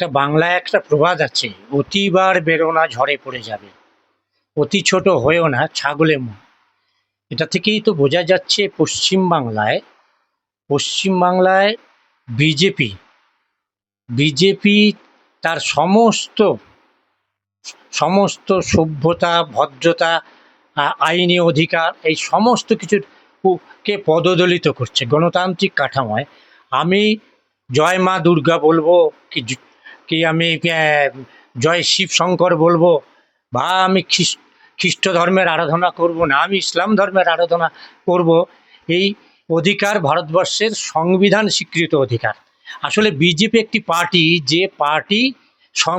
একটা বাংলায় একটা প্রবাদ আছে, অতিবার বেরোনা ঝড়ে পড়ে যাবে। অতি ছোট হয়েও না, ছাগলে মুখ এটা থেকেই তো বোঝা যাচ্ছে পশ্চিম বাংলায় পশ্চিম বাংলায় বিজেপি বিজেপি তার সমস্ত সমস্ত সভ্যতা, ভদ্রতা আইনি অধিকার, এই সমস্ত কিছুর কে পদদলিত করছে গণতান্ত্রিক কাঠামোয়। আমি জয় মা দুর্গা বলব, কি কি আমি জয় শিব শঙ্কর বলব, বা আমি খ্রিস, খ্রিস্ট ধর্মের আরাধনা করব না, আমি ইসলাম ধর্মের আরাধনা করব, এই অধিকার ভারতবর্ষের সংবিধান স্বীকৃত অধিকার। আসলে বিজেপি একটি পার্টি, যে পার্টি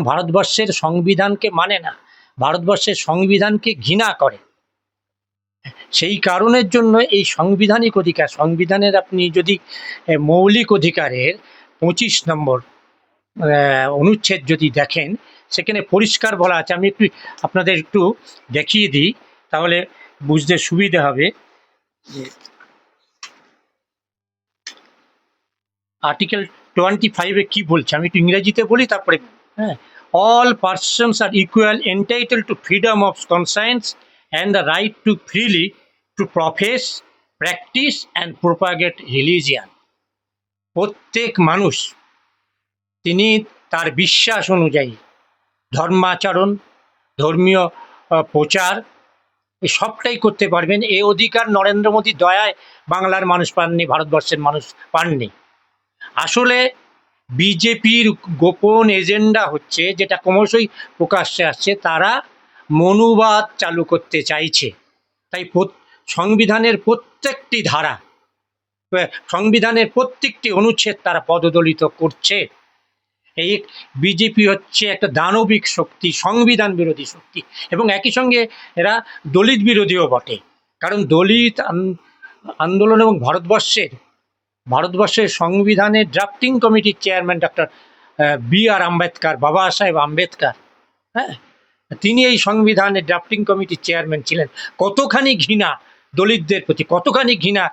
ভারতবর্ষের সংবিধানকে মানে না, ভারতবর্ষের সংবিধানকে ঘৃণা করে। সেই কারণের জন্য এই সাংবিধানিক অধিকার, সংবিধানের আপনি যদি মৌলিক অধিকারের পঁচিশ নম্বর অনুচ্ছেদ যদি দেখেন, সেখানে পরিষ্কার বলা আছে। আমি একটু আপনাদের একটু দেখিয়ে দিই, তাহলে বুঝতে সুবিধে হবে। যে আর্টিকেল টোয়েন্টি ফাইভে কী বলছে? আমি একটু ইংরেজিতে বলি, তারপরে হ্যাঁ। All persons are equal entitle to freedom of conscience and the right to freely to profess practice and propagate religion প্রত্যেক মানুষ তিনি তার বিশ্বাস অনুযায়ী ধর্মাচরণ, ধর্মীয় প্রচার সবটাই করতে পারবেন। এই অধিকার নরেন্দ্র মোদী দয়ায় বাংলার মানুষ পাননি, ভারতবর্ষের মানুষ পাননি। আসলে বিজেপির গোপন এজেন্ডা হচ্ছে, যেটা ক্রমশই প্রকাশ্যে আসছে, তারা মনুবাদ চালু করতে চাইছে। তাই সংবিধানের প্রত্যেকটি ধারা সংবিধানের প্রত্যেকটি অনুচ্ছেদ তারা পদদলিত করছে। এই বিজেপি হচ্ছে একটা দানবিক শক্তি, সংবিধান বিরোধী শক্তি এবং একই সঙ্গে এরা দলিত বিরোধীও বটে। কারণ দলিত আন্দোলন এবং ভারতবর্ষের ভারতবর্ষের সংবিধানের ড্রাফটিং কমিটির chairman doctor B R Ambedkar, Baba Saheb Ambedkar হ্যাঁ? তিনি এই সংবিধানের ড্রাফটিং কমিটির চেয়ারম্যান ছিলেন। কতখানি ঘৃণা দলিতদের প্রতি, কতখানি ঘৃণা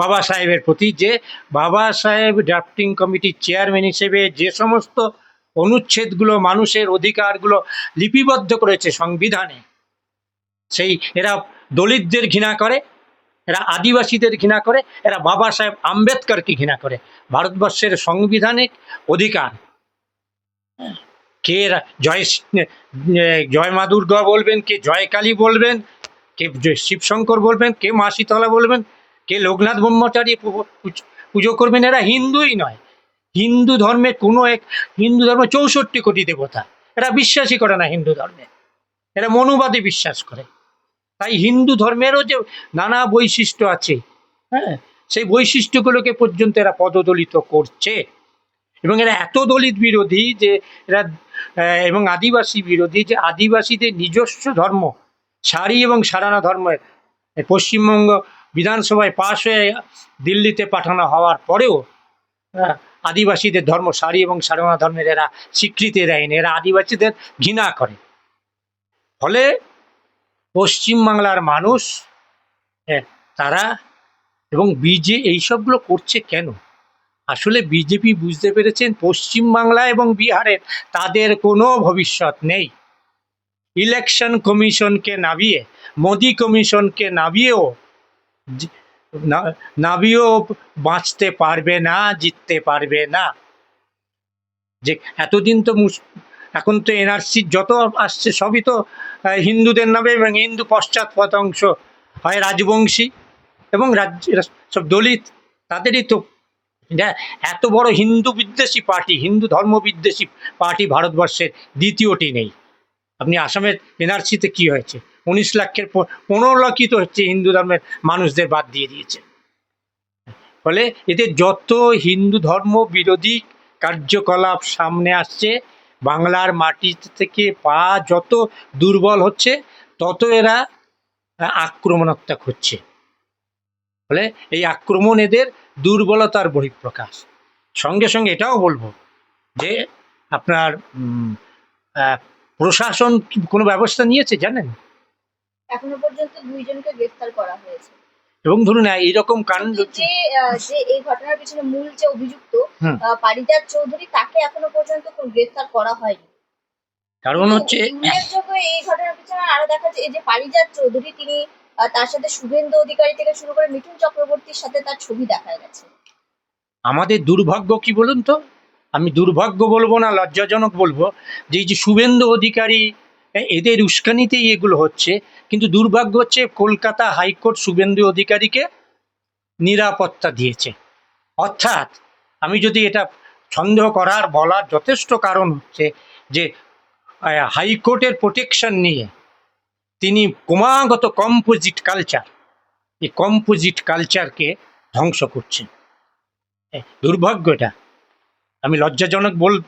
বাবা সাহেবের প্রতি যে বাবা সাহেব ড্রাফটিং কমিটির চেয়ারম্যান হিসেবে যে সমস্ত অনুচ্ছেদগুলো, মানুষের অধিকারগুলো লিপিবদ্ধ করেছে সংবিধানে, সেই এরা দলিতদের ঘৃণা করে, এরা আদিবাসীদের ঘৃণা করে, এরা বাবা সাহেব আম্বেদকরকে ঘৃণা করে। ভারতবর্ষের সাংবিধানিক অধিকার। কে জয় জয় মা দুর্গা বলবেন, কে জয়কালী বলবেন, কে শিবশঙ্কর বলবেন, কে মা শীতলা বলবেন কে লোকনাথ ব্রহ্মচারী পুজো করবেন এরা হিন্দুই নয়। হিন্দু ধর্মে কোনো এক, হিন্দু ধর্মে চৌষট্টি কোটি দেবতা। এরা বিশ্বাসই করে না হিন্দু ধর্মে। এরা মনুবাদী বিশ্বাস করে। তাই হিন্দু ধর্মেরও যে নানা বৈশিষ্ট্য আছে হ্যাঁ সেই বৈশিষ্ট্যগুলোকে পর্যন্ত এরা পদদলিত করছে। এবং এরা এত দলিত বিরোধী যে এরা এবং আদিবাসী বিরোধী যে আদিবাসীদের নিজস্ব ধর্ম, সারি এবং সারানা ধর্মের পশ্চিমবঙ্গ বিধানসভায় পাশ হয়ে দিল্লিতে পাঠানো হওয়ার পরেও আহ, আদিবাসীদের ধর্ম সারি এবং সারানা ধর্মের এরা স্বীকৃতি দেয়নি এরা আদিবাসীদের ঘৃণা করে। ফলে পশ্চিমবাংলার মানুষ আহ, তারা এবং বিজে এইসবগুলো করছে কেন? আসলে বিজেপি বুঝতে পেরেছেন পশ্চিমবাংলা এবং বিহারের তাদের কোনো ভবিষ্যৎ নেই। ইলেকশন কমিশনকে নামিয়ে মোদি কমিশনকে নামিয়েও জি- না- নামিয়েও বাঁচতে পারবে না, জিততে পারবে না। যে এতদিন তো এখন তো এনআরসি যত আসছে সবই তো হিন্দুদের নামে এবং হিন্দু পশ্চাৎপদ অংশ হয় রাজবংশী এবং রাজ্য সব দলিত, তাদেরই তো এত বড় হিন্দু বিদ্বেষী পার্টি, হিন্দু ধর্ম বিদ্বেষী পার্টি ভারতবর্ষের দ্বিতীয়টি নেই। আপনি আসামের এনআরসিতে কি হয়েছে? উনিশ লাখের পনেরো লাখই তো হচ্ছে হিন্দু ধর্মের মানুষদের বাদ দিয়ে দিয়েছে। ফলে এদের যত হিন্দু ধর্ম বিরোধী কার্যকলাপ সামনে আসছে, বাংলার মাটি থেকে পা যত দুর্বল হচ্ছে, তত এরা আক্রমণাত্মক হচ্ছে। ফলে এই আক্রমণ এদের দুর্বলতার বহিঃপ্রকাশ। সঙ্গে সঙ্গে এটাও বলব যে, আপনার প্রশাসন কোনো ব্যবস্থা নিয়েছে জানেন? এখনও পর্যন্ত দুইজনকে গ্রেফতার করা হয়েছে। এবং ধরুন এইরকম কাণ্ড যে যে এই ঘটনার পিছনে মূল যে অভিযুক্ত পারিজাত চৌধুরী তাকে এখনও পর্যন্ত কোনো গ্রেফতার করা হয়নি। কারণ হচ্ছে উল্লেখযোগ্য এই ঘটনার পিছনে আরও দেখা যায় যে পারিজাত চৌধুরী তিনি তার সাথে শুভেন্দু অধিকারী থেকে শুরু করে মিঠুন চক্রবর্তীর সাথে তার ছবি দেখা গেছে। আমাদের দুর্ভাগ্য কি বলুন তো? আমি দুর্ভাগ্য বলব না লজ্জাজনক বলব যে এই যে শুভেন্দু অধিকারী এদের উস্কানিতেই এগুলো হচ্ছে। কিন্তু দুর্ভাগ্য হচ্ছে কলকাতা হাইকোর্ট শুভেন্দু অধিকারীকে নিরাপত্তা দিয়েছে। অর্থাৎ আমি যদি এটা সন্দেহ করার বলার যথেষ্ট কারণ হচ্ছে যে হাইকোর্টের প্রোটেকশন নিয়ে তিনি ক্রমাগত কম্পোজিট কালচার এই কম্পোজিট কালচারকে ধ্বংস করছেন। এ, দুর্ভাগ্য এটা। আমি লজ্জাজনক বল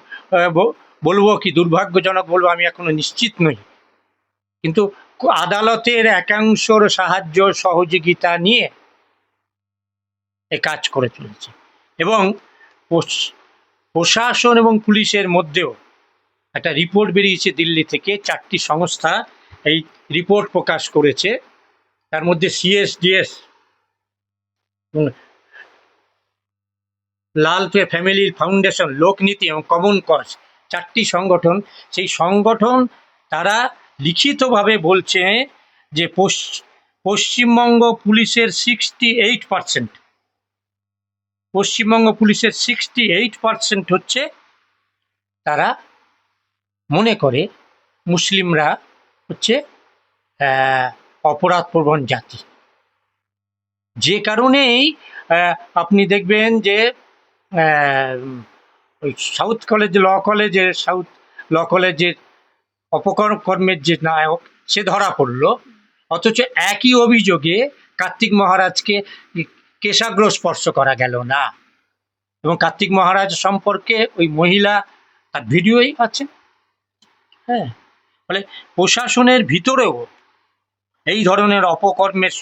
বলব কি, দুর্ভাগ্যজনক বলব, আমি এখনও নিশ্চিত নই। কিন্তু আদালতের একাংশর সাহায্য সহযোগিতা নিয়ে এ কাজ করে চলেছে। এবং প্রশাসন এবং পুলিশের মধ্যেও একটা রিপোর্ট বেরিয়েছে দিল্লি থেকে, চারটি সংস্থা এই রিপোর্ট প্রকাশ করেছে। তার মধ্যে CSDS Lal family foundation, Lokniti এবং কমন কজ চারটি সংগঠন, সেই সংগঠন তারা লিখিতভাবে বলছে যে পশ্চ- পশ্চিমবঙ্গ পুলিশের সিক্সটি এইট পার্সেন্ট পশ্চিমবঙ্গ পুলিশের সিক্সটি এইট পার্সেন্ট হচ্ছে তারা মনে করে মুসলিমরা হচ্ছে অপরাধপ্রবণ জাতি। যে কারণেই আপনি দেখবেন যে ওই সাউথ কলেজ, ল কলেজের সাউথ ল কলেজের অপকর্মের যে নায়ক, সে ধরা পড়ল। অথচ একই অভিযোগে কার্তিক মহারাজকে কেশাগ্র স্পর্শ করা গেল না। এবং কার্তিক মহারাজ সম্পর্কে ওই মহিলা তার ভিডিওই আছে হ্যাঁ ফলে প্রশাসনের ভিতরেও এই ধরনের অপকর্মের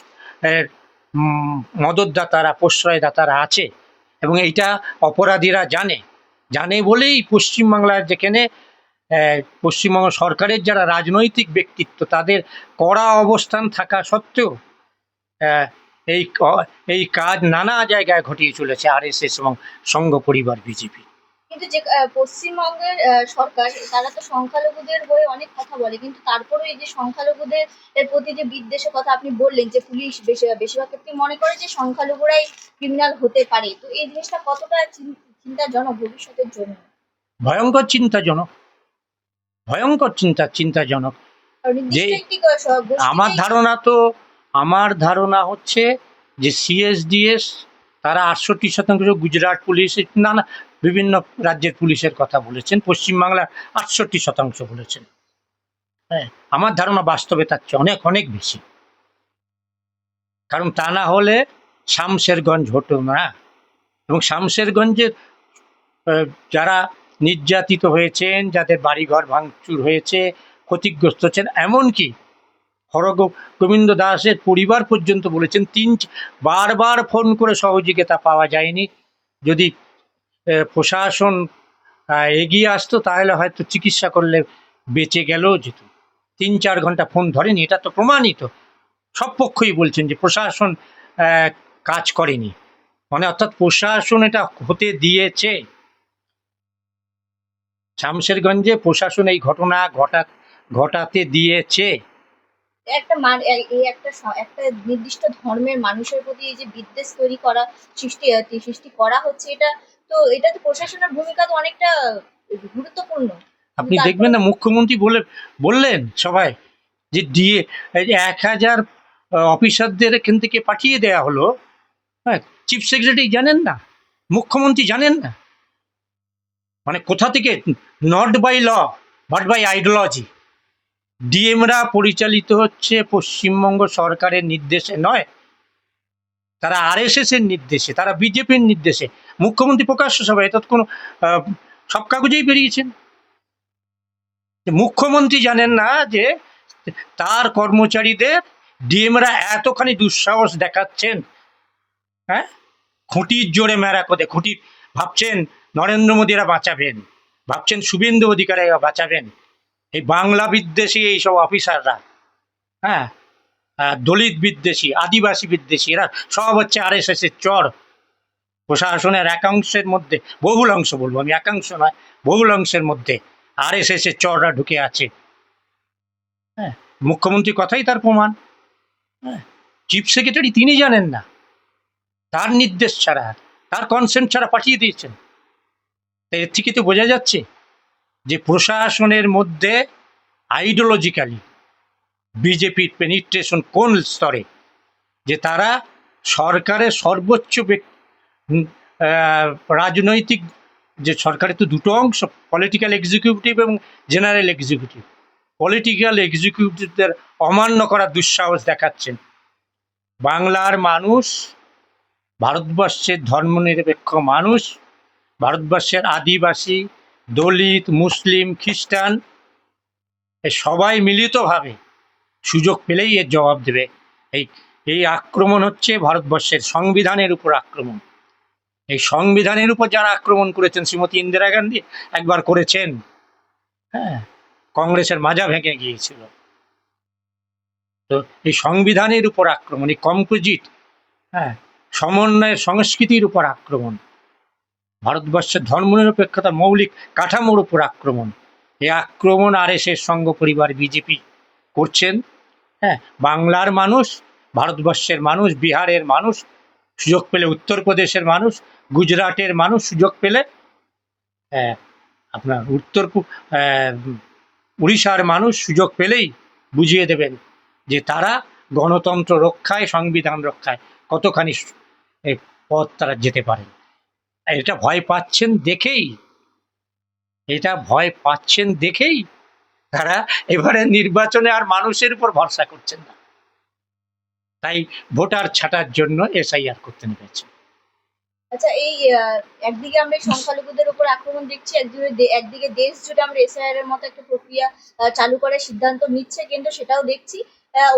মদতদাতারা, প্রশ্রয়দাতারা আছে। এবং এইটা অপরাধীরা জানে। জানে বলেই পশ্চিমবাংলার যেখানে পশ্চিমবঙ্গ সরকারের যারা রাজনৈতিক ব্যক্তিত্ব, তাদের কড়া অবস্থান থাকা সত্ত্বেও এই এই কাজ নানা জায়গায় ঘটিয়ে চলেছে আরএসএস এবং সংঘ পরিবার বিজেপি। কিন্তু যে পশ্চিমবঙ্গের সরকার, তারা তো সংখ্যালঘুদের হয়ে অনেক কথা বলে, কিন্তু তারপরে এই যে সংখ্যালঘুদের প্রতি যে বিদ্বেষের কথা আপনি বললেন যে পুলিশ বেশি- বেশিরভাগ ক্ষেত্রে মনে করে যে সংখ্যালঘুরাই ক্রিমিনাল হতে পারে, তো এই জিনিসটা কতটা চিন্তাজনক ভবিষ্যতের জন্য। ভয়ঙ্কর চিন্তাজনক। ভয়ঙ্কর চিন্তা চিন্তাজনক। যে- আমার ধারণা তো আমার ধারণা হচ্ছে যে সিএসডিএস তারা আটষট্টি শতাংশ গুজরাট পুলিশ নানা বিভিন্ন রাজ্যের পুলিশের কথা বলেছেন পশ্চিমবাংলার আটষট্টি শতাংশ বলেছেন। হ্যাঁ আমার ধারণা বাস্তবে তার চেয়ে অনেক অনেক বেশি। কারণ তা না হলে শামশেরগঞ্জ হতো না। এবং শামশেরগঞ্জের যারা নির্যাতিত হয়েছেন, যাদের বাড়িঘর ভাঙচুর হয়েছে, ক্ষতিগ্রস্ত হচ্ছেন, এমনকি হরগ গোবিন্দ দাসের পরিবার পর্যন্ত বলেছেন, তিন বারবার ফোন করে সহযোগিতা পাওয়া যায়নি। যদি প্রশাসন এগিয়ে আসতো, তাহলে হয়তো চিকিৎসা করলে বেঁচে গেলেও যেত। তিন চার ঘণ্টা ফোন ধরেনি, এটা তো প্রমাণিত। সব পক্ষই বলছেন যে প্রশাসন কাজ করেনি। মানে অর্থাৎ প্রশাসন এটা হতে দিয়েছে। শামশেরগঞ্জে প্রশাসন এই ঘটনা ঘটা ঘটাতে দিয়েছে। একটা মান এই একটা একটা নির্দিষ্ট ধর্মের মানুষের প্রতি এই যে বিদ্বেষ তৈরি করা সৃষ্টি সৃষ্টি করা হচ্ছে এটা তো এটা তো প্রশাসনের ভূমিকা তো অনেকটা গুরুত্বপূর্ণ। আপনি দেখবেন না মুখ্যমন্ত্রী বলে বললেন সবাই যে ডিএ এক হাজার অফিসারদের এখান থেকে পাঠিয়ে দেয়া হলো। হ্যাঁ চিফ সেক্রেটারি জানেন না? মুখ্যমন্ত্রী জানেন না? মানে কোথা থেকে? Not by law but by ideology ডিএমরা পরিচালিত হচ্ছে পশ্চিমবঙ্গ সরকারের নির্দেশে নয়, তারা আরএসএস এর নির্দেশে, তারা বিজেপির নির্দেশে। মুখ্যমন্ত্রী প্রকাশ্য সভায় এটা কোনো সব কাগজেই বেরিয়েছেন। মুখ্যমন্ত্রী জানেন না যে তার কর্মচারীদের ডিএমরা এতখানি দুঃসাহস দেখাচ্ছেন হ্যাঁ? খুঁটির জোরে মেরা করে খুঁটি ভাবছেন নরেন্দ্র মোদীরা বাঁচাবেন। ভাবছেন শুভেন্দু অধিকারীরা বাঁচাবেন। এই বাংলা বিদ্বেষী এইসব অফিসাররা হ্যাঁ? দলিত বিদ্বেষী, আদিবাসী বিদ্বেষী, এরা সব হচ্ছে আর এস এর চর। প্রশাসনের একাংশের মধ্যে, বহুল অংশ বলব আমি, একাংশ নয়, বহুল অংশের মধ্যে আর এস এস এর চররা ঢুকে আছে। হ্যাঁ? মুখ্যমন্ত্রী কথাই তার প্রমাণ। হ্যাঁ? চিফ সেক্রেটারি তিনি জানেন না। তার নির্দেশ ছাড়া, তার কনসেন্ট ছাড়া পাঠিয়ে দিয়েছেন। এর থেকে তো বোঝা যাচ্ছে যে প্রশাসনের মধ্যে আইডিওলজিক্যালি বিজেপির পেনিট্রেশন কোন স্তরে? যে তারা সরকারের সর্বোচ্চ রাজনৈতিক যে সরকারের তো দুটো অংশ পলিটিক্যাল এক্সিকিউটিভ এবং জেনারেল এক্সিকিউটিভ পলিটিক্যাল এক্সিকিউটিভদের অমান্য করার দুঃসাহস দেখাচ্ছেন। বাংলার মানুষ, ভারতবর্ষের ধর্মনিরপেক্ষ মানুষ ভারতবর্ষের আদিবাসী, দলিত, মুসলিম, খ্রিস্টান সবাই মিলিতভাবে সুযোগ পেলেই এর জবাব দেবে। এই এই আক্রমণ হচ্ছে ভারতবর্ষের সংবিধানের উপর আক্রমণ। এই সংবিধানের উপর যারা আক্রমণ করেছেন, শ্রীমতী ইন্দিরা গান্ধী একবার করেছেন হ্যাঁ কংগ্রেসের মাজা ভেঙে গিয়েছিল। তো এই সংবিধানের উপর আক্রমণ, এই কম্পোজিট হ্যাঁ সমন্বয়ের সংস্কৃতির উপর আক্রমণ ভারতবর্ষের ধর্মনিরপেক্ষতার মৌলিক কাঠামোর উপর আক্রমণ। এই আক্রমণ আর এস এর সঙ্গ পরিবার বিজেপি করছেন। হ্যাঁ বাংলার মানুষ, ভারতবর্ষের মানুষ, বিহারের মানুষ, সুযোগ পেলে উত্তরপ্রদেশের মানুষ, গুজরাটের মানুষ, সুযোগ পেলে আপনার উত্তর উড়িষ্যার মানুষ সুযোগ পেলেই বুঝিয়ে দেবেন যে তারা গণতন্ত্র রক্ষায়, সংবিধান রক্ষায় কতখানি পথ তারা যেতে পারেন। এটা ভয় পাচ্ছেন দেখেই। এটা ভয় পাচ্ছেন দেখেই তারা এবারে নির্বাচনে আর মানুষের উপর ভরসা করছেন না। তাই ভোটার ছাটার জন্য এসআইআর করতে নেমেছে। আচ্ছা এই একদিকে আমরা সংখ্যালঘুদের উপর আক্রমণ দেখছি, একদিকে একদিকে দেশ জুড়ে আমরা এসআইআর এর মতো একটা প্রক্রিয়া চালু করার সিদ্ধান্ত নিচ্ছে কিন্তু সেটাও দেখছি।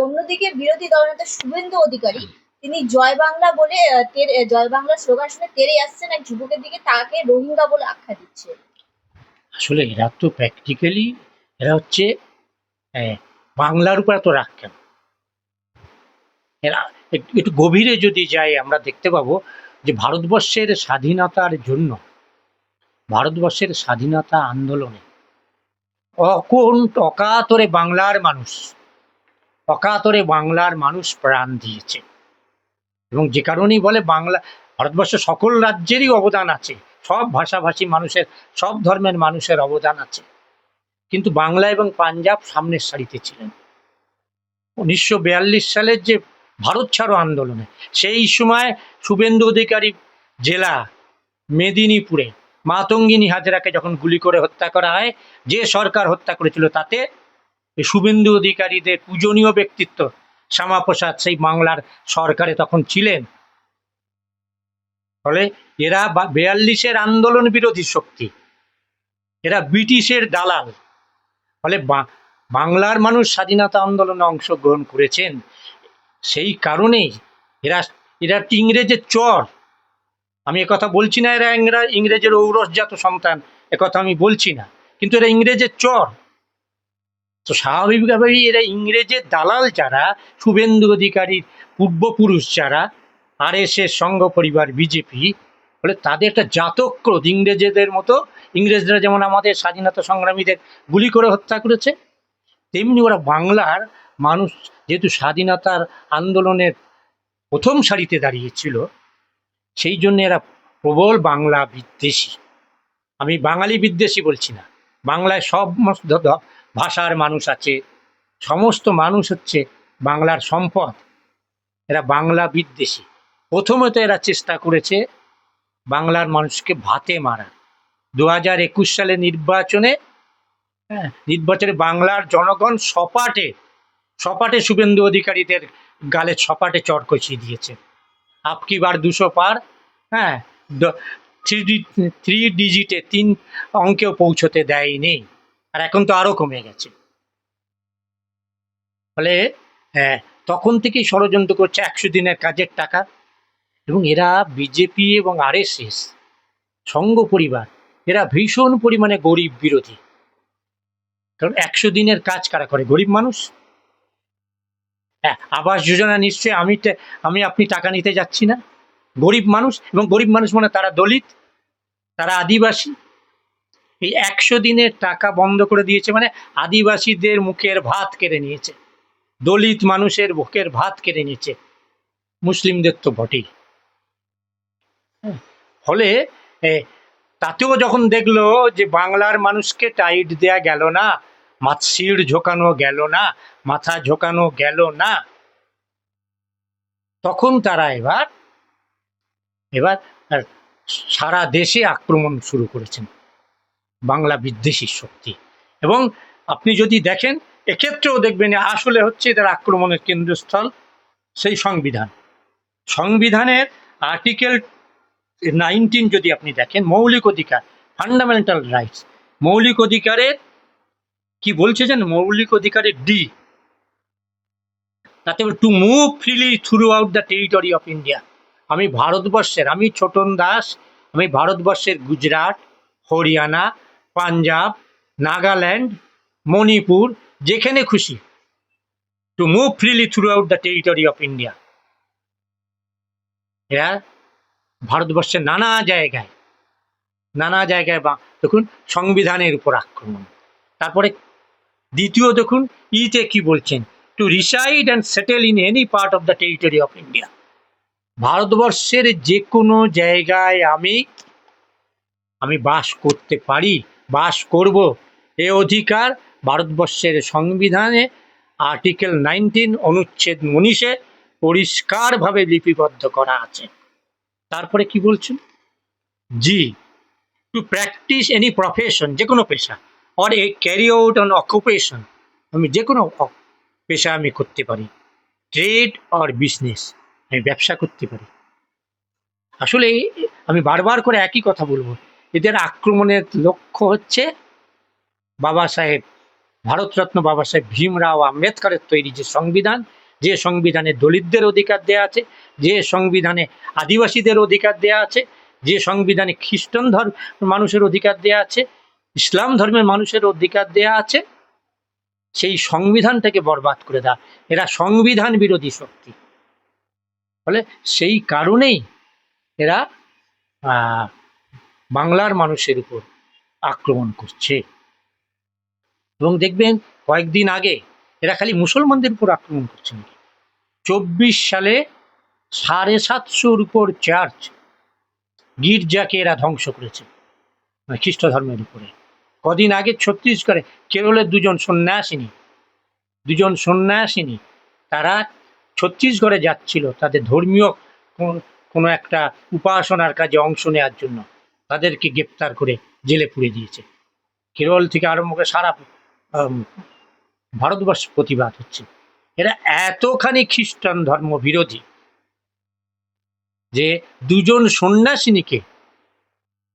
অন্যদিকে বিরোধী দলনেতা শুভেন্দু অধিকারী তিনি জয় বাংলা বলে জয় বাংলা স্লোগান শুনে তেরে আসছেন এক যুবকের দিকে। তাকে রোহিঙ্গা বলে আখ্যা দিচ্ছে। আসলে এরা তো প্র্যাকটিক্যালি এরা হচ্ছে বাংলার উপর এত রাগ কেন? এরা একটু গভীরে যদি যাই, আমরা দেখতে পাবো যে ভারতবর্ষের স্বাধীনতার জন্য, ভারতবর্ষের স্বাধীনতা আন্দোলনে অকোন অকাতরে বাংলার মানুষ অকাতরে বাংলার মানুষ প্রাণ দিয়েছে। এবং যে কারণেই বলে বাংলা, ভারতবর্ষ সকল রাজ্যেরই অবদান আছে। সব ভাষাভাষী মানুষের, সব ধর্মের মানুষের অবদান আছে। কিন্তু বাংলা এবং পাঞ্জাব সামনের সারিতে ছিলেন। উনিশশো বিয়াল্লিশ সালের যে ভারত ছাড়ো আন্দোলনে, সেই সময় শুভেন্দু অধিকারী জেলা মেদিনীপুরে মাতঙ্গিনী হাজরাকে যখন গুলি করে হত্যা করা হয়, যে সরকার হত্যা করেছিল তাতে শুভেন্দু অধিকারীদের পূজনীয় ব্যক্তিত্ব শ্যামাপ্রসাদ সেই বাংলার সরকারে তখন ছিলেন। ফলে এরা বেয়াল্লিশের আন্দোলন বিরোধী শক্তি। এরা ব্রিটিশের দালাল। ফলে বাংলার মানুষ স্বাধীনতা আন্দোলনে অংশগ্রহণ করেছেন। সেই কারণেই এরা এরা ইংরেজের চর। আমি একথা বলছি না, এরা ইংরা, ইংরেজের ঔরসজাত সন্তান। একথা আমি বলছি না। কিন্তু এরা ইংরেজের চর। তো স্বাভাবিকভাবেই এরা ইংরেজের দালাল যারা, শুভেন্দু অধিকারীর পূর্বপুরুষ যারা আর এস সংঘ পরিবার বিজেপি ফলে তাদের একটা জাতক্রোধ ইংরেজদের মতো, ইংরেজরা যেমন আমাদের স্বাধীনতা সংগ্রামীদের গুলি করে হত্যা করেছে, তেমনি ওরা বাংলার মানুষ যেহেতু স্বাধীনতার আন্দোলনের প্রথম সারিতে দাঁড়িয়েছিল, সেই জন্য এরা প্রবল বাংলা বিদ্বেষী। আমি বাঙালি বিদ্বেষী বলছি না, বাংলায় ধ- ভাষার মানুষ আছে, সমস্ত মানুষ হচ্ছে বাংলার সম্পদ। এরা বাংলা বিদ্বেষী। প্রথমত এরা চেষ্টা করেছে বাংলার মানুষকে ভাতে মারা। দু হাজার একুশ সালে নির্বাচনে হ্যাঁ নির্বাচনে বাংলার জনগণ সপাটে সপাটে শুভেন্দু অধিকারীদের গালে সপাটে চর কষিয়ে দিয়েছে। আপকি বার দুশো পার হ্যাঁ থ্রি থ্রি ডিজিটে তিন অঙ্কেও পৌঁছতে দেয়নি। আর এখন তো আরও কমে গেছে। ফলে হ্যাঁ তখন থেকেই ষড়যন্ত্র করছে একশো দিনের কাজের টাকা এবং এরা বিজেপি এবং আরএসএস সংঘ পরিবার, এরা ভীষণ পরিমাণে গরিব বিরোধী। কারণ একশো দিনের কাজ কারা করে? গরিব মানুষ? হ্যাঁ আবাস যোজনা নিশ্চয়ই আমি আমি আপনি টাকা নিতে যাচ্ছি না। গরিব মানুষ এবং গরিব মানুষ মানে তারা দলিত, তারা আদিবাসী। এই একশো দিনের টাকা বন্ধ করে দিয়েছে মানে আদিবাসীদের মুখের ভাত কেড়ে নিয়েছে, দলিত মানুষের বুকের ভাত কেড়ে নিয়েছে, মুসলিমদের তো বটেই। ফলে তাতেও যখন দেখল যে বাংলার মানুষকে টাইট দেয়া গেল না, মাথ শির ঝোকানো গেল না, মাথা ঝোকানো গেল না, তখন তারা এবার এবার সারা দেশে আক্রমণ শুরু করেছেন। বাংলা বিদ্বেষী শক্তি। এবং আপনি যদি দেখেন, এক্ষেত্রেও দেখবেন আসলে হচ্ছে এদের আক্রমণের কেন্দ্রস্থল সেই সংবিধান। সংবিধানের আর্টিকেল নাইনটিন যদি আপনি দেখেন, মৌলিক অধিকার ফান্ডামেন্টাল রাইটস মৌলিক অধিকারের কি বলছে যেন মৌলিক অধিকারের ডি তাতে to move freely throughout the territory of India আমি ভারতবর্ষের, আমি ছোটন দাস, আমি ভারতবর্ষের গুজরাট, হরিয়ানা পাঞ্জাব, নাগাল্যান্ড, মণিপুর, যেখানে খুশি to move freely throughout the territory of India এরা ভারতবর্ষের নানা জায়গায় নানা জায়গায় বা দেখুন সংবিধানের উপর আক্রমণ। তারপরে দ্বিতীয় দেখুন, ইতে কি বলছেন? To reside and settle in any part of the territory of India ভারতবর্ষের যে কোনো জায়গায় আমি আমি বাস করতে পারি বাস করব, এ অধিকার ভারতবর্ষের সংবিধানে আর্টিকেল নাইনটিন অনুচ্ছেদ উনিশে পরিষ্কারভাবে লিপিবদ্ধ করা আছে। তারপরে কি বলছেন? G to practise any profession যে কোনো পেশা or a carry out on occupation আমি যে কোনো পেশা আমি করতে পারি। ট্রেড অর বিজনেস আমি ব্যবসা করতে পারি। আসলে আমি বারবার করে একই কথা বলব। এদের আক্রমণের লক্ষ্য হচ্ছে বাবা সাহেব, ভারতরত্ন বাবা সাহেব ভীমরাও আম্বেদকরের তৈরি যে সংবিধান, যে সংবিধানে দলিতদের অধিকার দেয়া আছে, যে সংবিধানে আদিবাসীদের অধিকার দেয়া আছে, যে সংবিধানে খ্রিস্টান ধর্ম মানুষের অধিকার দেয়া আছে, ইসলাম ধর্মের মানুষের অধিকার দেয়া আছে, সেই সংবিধানটাকে বরবাদ করে দেওয়া। এরা সংবিধান বিরোধী শক্তি। ফলে সেই কারণেই এরা বাংলার মানুষের উপর আক্রমণ করছে। এবং দেখবেন, কয়েকদিন আগে এরা খালি মুসলমানদের উপর আক্রমণ করছে চব্বিশ সালে সাড়ে সাতশোর উপর চার্চ গির্জাকে এরা ধ্বংস করেছে মানে খ্রিস্ট ধর্মের উপরে। কদিন আগে ছত্তিশগড়ে কেরলের দুজন সন্ন্যাসিনী দুজন সন্ন্যাসিনী, তারা ছত্তিশগড়ে যাচ্ছিল, তাদের ধর্মীয় কোনো একটা উপাসনার কাজে অংশ নেওয়ার জন্য। তাদেরকে গ্রেপ্তার করে জেলে পুরে দিয়েছে। কেরল থেকে আরম্ভ করে সারা ভারতবর্ষ প্রতিবাদ হচ্ছে। এরা এতখানি খ্রিস্টান ধর্ম বিরোধী যে দুজন সন্ন্যাসিনীকে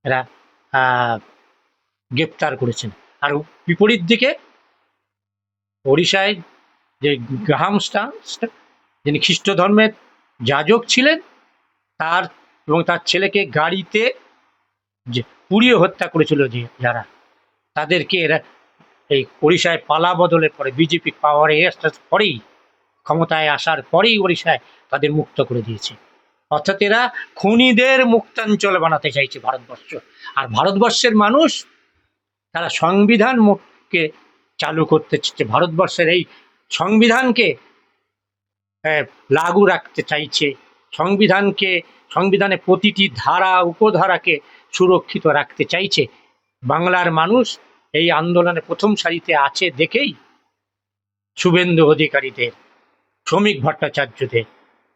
এরা গ্রেপ্তার করেছেন। আর বিপরীত দিকে ওড়িশায় যে গ্রাহাম যিনি খ্রিস্ট ধর্মের যাজক ছিলেন, তার এবং তার ছেলেকে গাড়িতে যে পুড়িয়ে হত্যা করেছিল যে যারা, তাদেরকে এরা এই ওড়িশায় পালা বদলের পরে বিজেপি পাওয়ারে আসার পরেই, ক্ষমতায় আসার পরেই ওড়িশায় তাদের মুক্ত করে দিয়েছে। অর্থাৎ এরা খুনিদের মুক্তাঞ্চল বানাতে চাইছে ভারতবর্ষ। আর ভারতবর্ষের মানুষ তারা সংবিধান মুখকে চালু করতে চাইছে, ভারতবর্ষের এই সংবিধানকে লাগু রাখতে চাইছে। সংবিধানকে, সংবিধানে প্রতিটি ধারা, উপধারাকে সুরক্ষিত রাখতে চাইছে। বাংলার মানুষ এই আন্দোলনে প্রথম সারিতে আছে দেখেই শুভেন্দু অধিকারীদের, শ্রমিক ভট্টাচার্যদের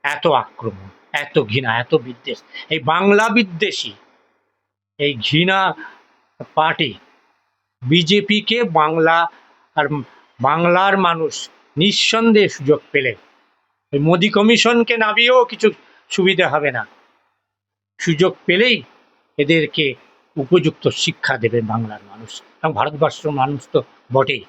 এত আক্রমণ, এত ঘৃণা, এত বিদ্বেষ। এই বাংলা বিদ্বেষী, এই ঘৃণা পার্টি বিজেপিকে বাংলা আর বাংলার মানুষ নিঃসন্দেহে সুযোগ পেলে। ওই মোদি কমিশনকে নামিয়েও কিছু সুবিধা হবে না। সুযোগ পেলেই এদেরকে উপযুক্ত শিক্ষা দেবে বাংলার মানুষ এবং ভারতবর্ষের মানুষ তো বটেই।